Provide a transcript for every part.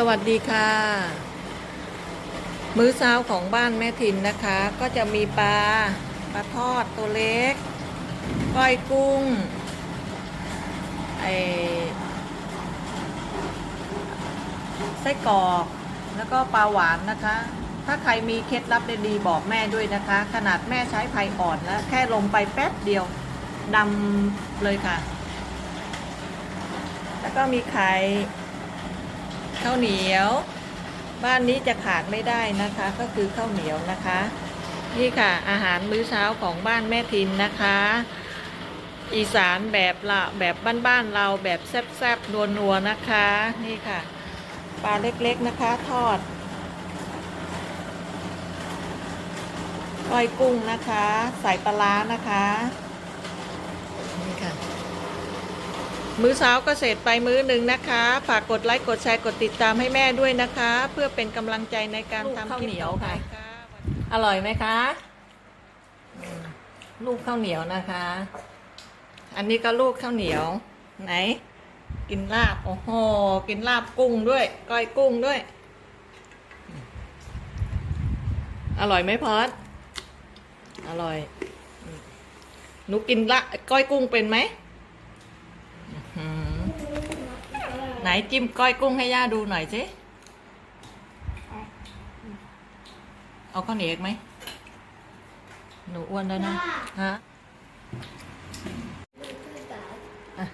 สวัสดีค่ะ มื้อเช้าของบ้านแม่ทินนะคะ ก็จะมีปลาปลาทอดตัวเล็กก้อยกุ้งไอไส้กรอก แล้วก็ปลาหวานนะคะ ถ้าใครมีเคล็ดลับดีๆบอกแม่ด้วยนะคะ ขนาดแม่ใช้ไฟอ่อนแล้วแค่ลงไปแป๊บเดียวดำเลยค่ะ แล้วก็มีไข่ ข้าวเหนียว บ้านนี้จะขาดไม่ได้นะคะ ก็คือข้าวเหนียวนะคะ นี่ค่ะอาหารมื้อเช้าของบ้านแม่ทินนะคะ อีสานแบบละแบบบ้านๆเราแบบแซ่บๆนัวๆนะคะ นี่ค่ะปลาเล็กๆนะคะทอดก้อยกุ้งนะคะ ใส่ปลาร้านะคะ นี่ค่ะ มื้อเช้าก็เสร็จไปมื้อหนึ่งนะคะ ฝากกดไลค์กดแชร์กดติดตามให้แม่ด้วยนะคะ เพื่อเป็นกำลังใจในการทำข้าวเหนียวค่ะอร่อยไหมคะ ลูกข้าวเหนียวนะคะ อันนี้ก็ลูกข้าวเหนียว ไหน กินลาบโอ้โหกินลาบกุ้งด้วย ก้อยกุ้งด้วย อร่อยไหมพอดอร่อยหนูกินละก้อยกุ้งเป็นไหม อืมไห นจิ้มก้อยกุ้งให้ย่าดูหน่อยสิ เอาข้าวเหนียวอีกไหม หนูอ้วนแล้วนะ ฮะอะ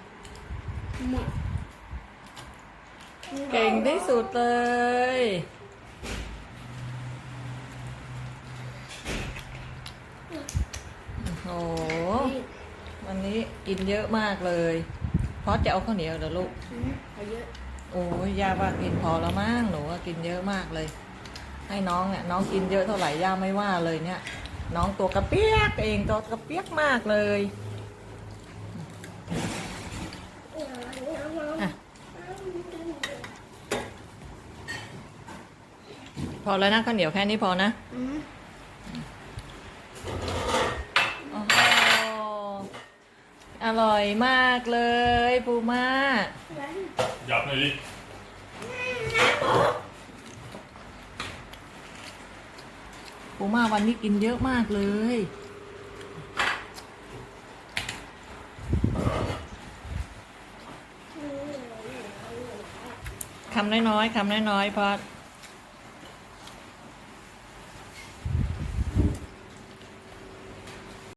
เก่งที่สุดเลย โอ้โห วันนี้กินเยอะมากเลยเพราะจะเอาข้าวเหนียวเหรอลูก เอาเยอะโอ้ยย่าว่ากินพอแล้วมั้งหนูว่ากินเยอะมากเลย ให้น้องเนี่ยน้องกินเยอะเท่าไหร่ย่าไม่ว่าเลยเนี่ย น้องตัวกระเปียกเองตัวกระเปียกมากเลยพอแล้วนะข้าวเหนียวแค่นี้พอนะ อืโห อร่อยมากเลยปูม่าจับหน่อยดิปูม่าวันนี้กินเยอะมากเลย คำน้อยๆ คำน้อยๆเพราะ